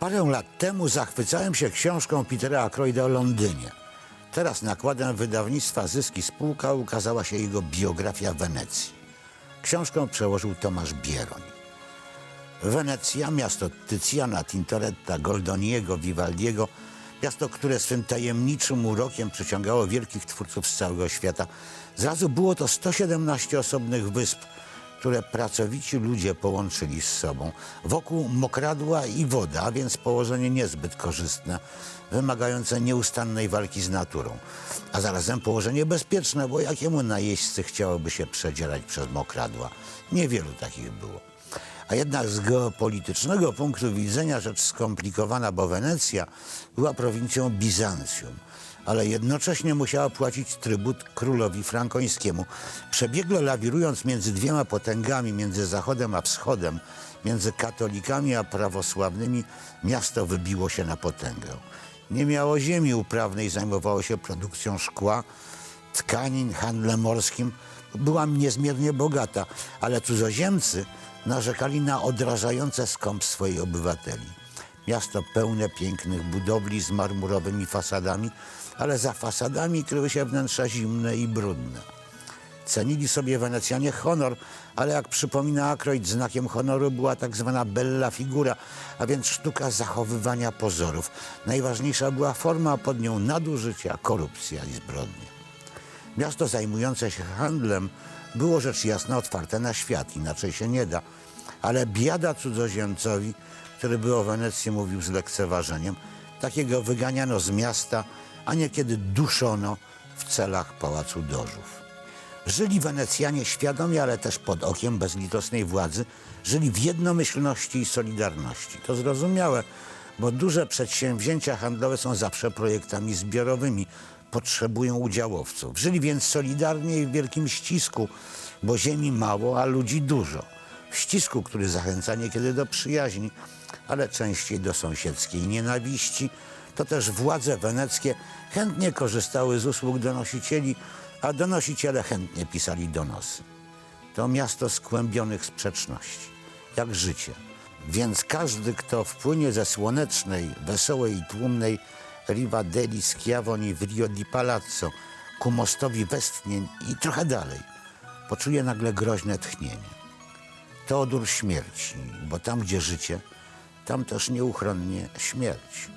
Parę lat temu zachwycałem się książką Petera Ackroyda o Londynie. Teraz nakładem wydawnictwa Zyski Spółka ukazała się jego biografia Wenecji. Książkę przełożył Tomasz Bieroń. Wenecja, miasto Tycjana, Tintoretta, Goldoniego, Vivaldiego, miasto, które swym tajemniczym urokiem przyciągało wielkich twórców z całego świata. Zrazu było to 117 osobnych wysp, które pracowici ludzie połączyli z sobą. Wokół mokradła i woda, a więc położenie niezbyt korzystne, wymagające nieustannej walki z naturą. A zarazem położenie bezpieczne, bo jakiemu najeźdźcy chciałoby się przedzierać przez mokradła? Niewielu takich było. A jednak z geopolitycznego punktu widzenia rzecz skomplikowana, bo Wenecja była prowincją Bizancjum, ale jednocześnie musiała płacić trybut królowi frankońskiemu. Przebiegle lawirując między dwiema potęgami, między Zachodem a Wschodem, między katolikami a prawosławnymi, miasto wybiło się na potęgę. Nie miało ziemi uprawnej, zajmowało się produkcją szkła, tkanin, handlem morskim. Była niezmiernie bogata, ale cudzoziemcy narzekali na odrażające skąp swoich obywateli. Miasto pełne pięknych budowli z marmurowymi fasadami, ale za fasadami kryły się wnętrza zimne i brudne. Cenili sobie Wenecjanie honor, ale jak przypomina Ackroyd, znakiem honoru była tak zwana bella figura, a więc sztuka zachowywania pozorów. Najważniejsza była forma, a pod nią nadużycia, korupcja i zbrodnie. Miasto zajmujące się handlem było rzecz jasna otwarte na świat, inaczej się nie da. Ale biada cudzoziemcowi, który by o Wenecji mówił z lekceważeniem, takiego wyganiano z miasta, a niekiedy duszono w celach Pałacu Dożów. Żyli Wenecjanie świadomie, ale też pod okiem bezlitosnej władzy, żyli w jednomyślności i solidarności. To zrozumiałe, bo duże przedsięwzięcia handlowe są zawsze projektami zbiorowymi, potrzebują udziałowców. Żyli więc solidarnie i w wielkim ścisku, bo ziemi mało, a ludzi dużo. Ścisku, który zachęca niekiedy do przyjaźni, ale częściej do sąsiedzkiej nienawiści. To też władze weneckie chętnie korzystały z usług donosicieli, a donosiciele chętnie pisali donosy. To miasto skłębionych sprzeczności, jak życie. Więc każdy, kto wpłynie ze słonecznej, wesołej i tłumnej Riva degli Schiavoni Rio di Palazzo ku mostowi westchnień i trochę dalej, poczuje nagle groźne tchnienie. To odór śmierci, bo tam, gdzie życie, tam też nieuchronnie śmierć.